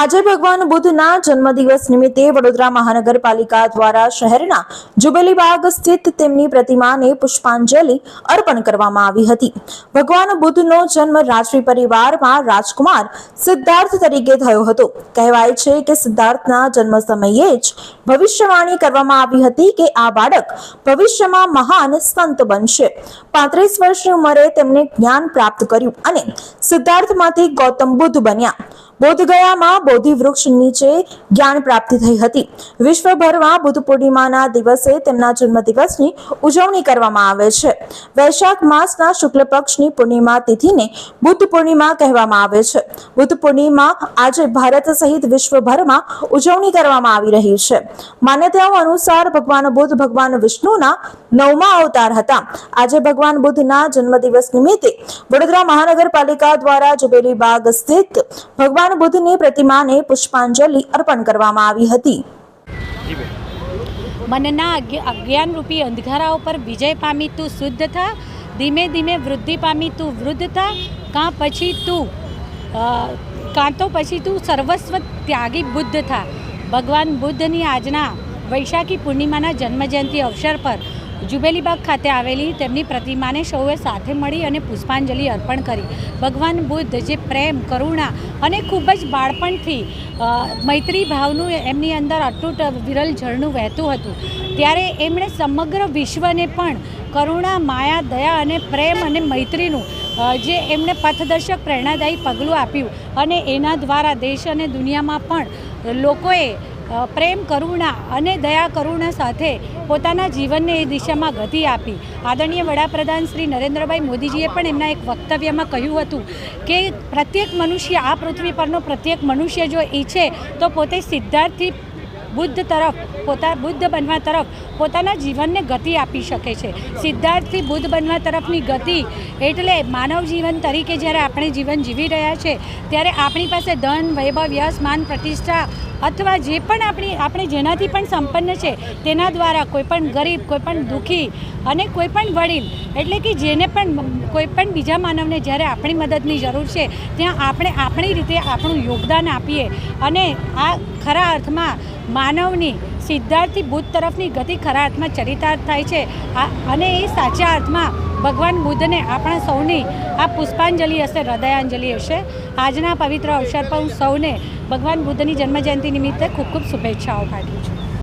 આજે ભગવાન બુદ્ધના જન્મદિવસ નિમિત્તે વડોદરા મહાનગરપાલિકા દ્વારા શહેરના જુબેલીબાગ સ્થિત તેમની પ્રતિમાને પુષ્પાંજલિ અર્પણ કરવામાં આવી હતી. ભગવાન બુદ્ધનો જન્મ રાજવી પરિવારમાં રાજકુમાર સિદ્ધાર્થ તરીકે થયો હતો. કહેવાય છે કે સિદ્ધાર્થના જન્મ સમયે જ ભવિષ્યવાણી કરવામાં આવી હતી કે આ બાળક ભવિષ્યમાં મહાન સંત બનશે. પાંત્રીસ વર્ષની ઉંમરે તેમને જ્ઞાન પ્રાપ્ત કર્યું અને સિદ્ધાર્થમાંથી ગૌતમ બુદ્ધ બન્યા. બોધગયામાં બોધિ વૃક્ષ નીચે જ્ઞાન પ્રાપ્તિ થઈ હતી. વિશ્વભરમાં બુદ્ધ પૂર્ણિમાના દિવસે તેમના જન્મદિવસની ઉજવણી કરવામાં આવે છે. વૈશાખ માસના શુક્લ પક્ષની પૂર્ણિમા તિથિને બુદ્ધ પૂર્ણિમા કહેવામાં આવે છે. બુદ્ધ પૂર્ણિમા આજે ભારત સહિત વિશ્વભરમાં ઉજવણી કરવામાં આવી રહી છે. માન્યતાઓ અનુસાર ભગવાન બુદ્ધ ભગવાન વિષ્ણુના નવમા અવતાર હતા. આજે ભગવાન બુદ્ધના જન્મદિવસ નિમિત્તે વડોદરા મહાનગરપાલિકા દ્વારા જુબેલી બાગ સ્થિત ભગવાન બુદ્ધની પ્રતિમાને પુષ્પાંજલિ અર્પણ કરવામાં આવી હતી. મનના અજ્ઞાન અજ્ઞાનરૂપી અંધકારા ઉપર વિજય પામી તું શુદ્ધ થા, ધીમે ધીમે વૃદ્ધિ પામી તું વૃદ્ધ થા, કાં પછી તું કાં તો પછી તું સર્વસ્વ ત્યાગી બુદ્ધ થા. ભગવાન બુદ્ધની આજના વૈશાખી પૂર્ણિમાના જન્મજયંતિ અવસર પર જુબેલીબાગ ખાતે આવેલી તેમની પ્રતિમાને સૌએ સાથે મળી અને પુષ્પાંજલિ અર્પણ કરી. ભગવાન બુદ્ધ જે પ્રેમ, કરુણા અને ખૂબ જ બાળપણથી મૈત્રી ભાવનું એમની અંદર અતૂટ વિરલ ઝરણું વહેતું હતું. ત્યારે એમણે સમગ્ર વિશ્વને પણ કરુણા, માયા, દયા અને પ્રેમ અને મૈત્રીનું જે એમણે પથદર્શક પ્રેરણાદાયી પગલું આપ્યું. અને એના દ્વારા દેશ અને દુનિયામાં પણ લોકોએ પ્રેમ, કરુણા અને દયા કરુણા સાથે પોતાના જીવનને એ દિશામાં ગતિ આપી. આદરણીય વડાપ્રધાન શ્રી નરેન્દ્રભાઈ મોદીજીએ પણ એમના એક વક્તવ્યમાં કહ્યું હતું કે પ્રત્યેક મનુષ્ય, આ પૃથ્વી પરનો પ્રત્યેક મનુષ્ય જો ઈચ્છે તો પોતે સિદ્ધાર્થથી બુદ્ધ તરફ, પોતા, બુદ્ધ બનવા તરફ પોતાના જીવનને ગતિ આપી શકે છે. સિદ્ધાર્થથી બુદ્ધ બનવા તરફની ગતિ એટલે માનવ જીવન તરીકે જ્યારે આપણે જીવન જીવી રહ્યા છે, ત્યારે આપણી પાસે ધન, વૈભવ, યશ, માન, પ્રતિષ્ઠા અથવા જે પણ આપણી, આપણે જેનાથી પણ સંપન્ન છે, તેના દ્વારા કોઈપણ ગરીબ કોઈપણ દુઃખી અને કોઈપણ વડીલ, એટલે કે જેને પણ કોઈપણ બીજા માનવને જ્યારે આપણી મદદની જરૂર છે, ત્યાં આપણે આપણી રીતે આપણું યોગદાન આપીએ અને આ ખરા અર્થમાં માનવની સિદ્ધાર્થથી બુદ્ધ તરફની ગતિ ખરા અર્થમાં ચરિતાર્થ થાય છે. અને એ સાચા અર્થમાં ભગવાન બુદ્ધને આપણા સૌની આ પુષ્પાંજલિ હશે, હૃદયાંજલિ હશે. આજના પવિત્ર અવસર પર હું સૌને ભગવાન બુદ્ધની જન્મજયંતિ નિમિત્તે ખૂબ ખૂબ શુભેચ્છાઓ પાઠવું છું.